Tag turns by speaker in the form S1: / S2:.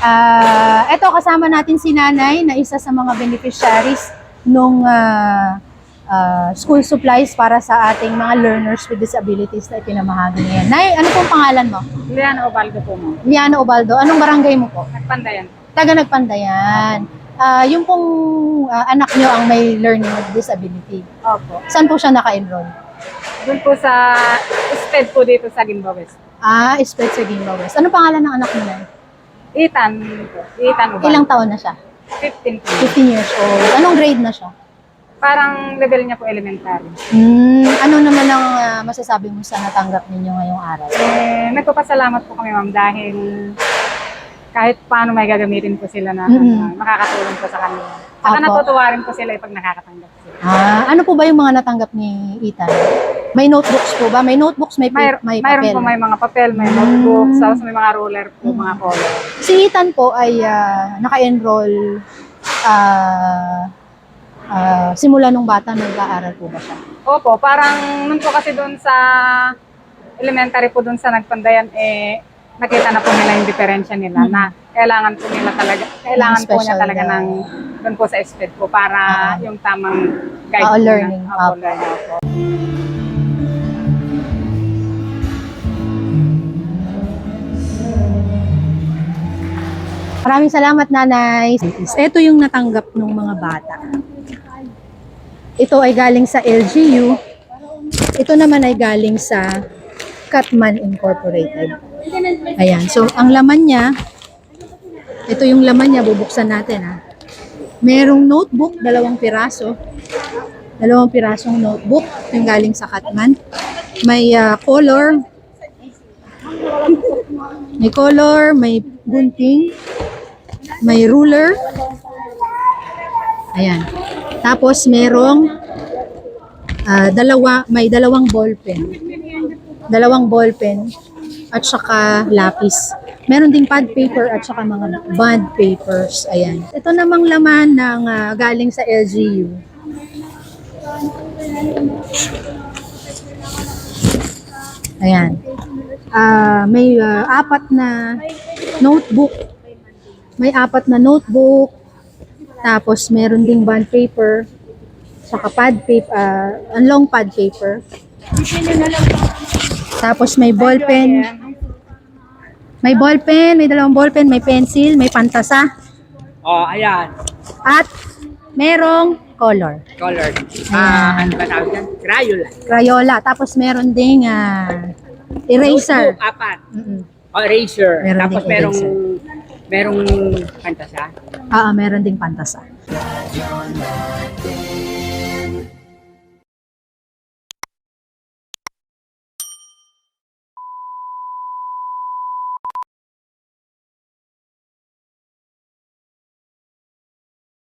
S1: Ah, eto kasama natin si Nanay na isa sa mga beneficiaries nung ah, ah, school supplies para sa ating mga learners with disabilities na ipinamahagi ngayon. Nay, ano pong pangalan mo?
S2: Liana Obaldo po mo.
S1: Liana Obaldo. Anong barangay mo po?
S2: Nagpandayan.
S1: Taga Nagpandayan. Ah, yung pong ah, anak nyo ang may learning with disability.
S2: Opo.
S1: Saan po siya naka-enroll?
S2: Doon po sa SPED po dito sa Gimba West.
S1: Ah, Esped sa Gimba West. Anong pangalan ng anak mo
S2: po. Itan Obaldo.
S1: Ilang taon na siya?
S2: 15 po.
S1: 15 years old. Anong grade na siya?
S2: Parang level niya po elementary.
S1: Hmm, ano naman ang ah, masasabi mo sa natanggap ninyo ngayong araw?
S2: Eh, nagpapasalamat po kami ma'am dahil kahit paano may gagamitin po sila na
S1: Mhm.
S2: uh, makakatulong po sa kanila. Saka
S1: Apo.
S2: natutuwa rin po sila pag nakakatanggap sila.
S1: Ah, ano po ba yung mga natanggap ni Ethan? May notebooks po ba? May notebooks, may,
S2: May,
S1: may
S2: mayroon
S1: papel.
S2: po may mga papel, may
S1: Mm.
S2: notebooks, tapos may mga ruler po, mga
S1: Mm.
S2: color.
S1: Si Ethan po ay ah, naka-enroll ah, ah, simula nung bata nag-aaral po ba siya?
S2: Opo, parang nun po kasi doon sa elementary po doon sa nagpandayan, eh, nakita na po nila yung diferensya nila
S1: Mhm.
S2: na kailangan po nila talaga, kailangan po niya talaga ng doon po sa SPED po para
S1: Ah.
S2: yung tamang guide po
S1: learning.
S2: Na, Opo,
S1: Opo.
S2: learning po.
S1: Maraming salamat, Nanay. Ito yung natanggap ng mga bata. Ito ay galing sa LGU. Ito naman ay galing sa Catman Incorporated. Ayan. So, ang laman niya, ito yung laman niya, bubuksan natin ha. Merong notebook, dalawang piraso. Dalawang pirasong notebook, yung galing sa Catman. May ah, color. May color, may gunting, may ruler. Ayan. Tapos merong ah, dalawa, may dalawang ballpen. Dalawang ballpen at saka lapis. Meron ding pad paper at saka mga bond papers. Ayan. Ito namang laman ng ah, galing sa LGU. Ayan. Ah, may ah, apat na notebook. May apat na notebook. Tapos meron ding bond paper. Saka pad paper, ah, ang long pad paper. Tapos may ballpen. May ballpen, may dalawang ballpen, may pencil, may pantasa.
S3: Oh, ayan.
S1: At merong color.
S3: Color. Ah, ano ba tawag yan? Crayola.
S1: Crayola. Tapos meron ding ah, eraser.
S3: Notebook, apat.
S1: Mm-mm.
S3: Oh, eraser.
S1: Meron
S3: Tapos
S1: ding
S3: merong,
S1: eraser.
S3: Merong pantasa.
S1: Ah, ah, meron ding pantasa.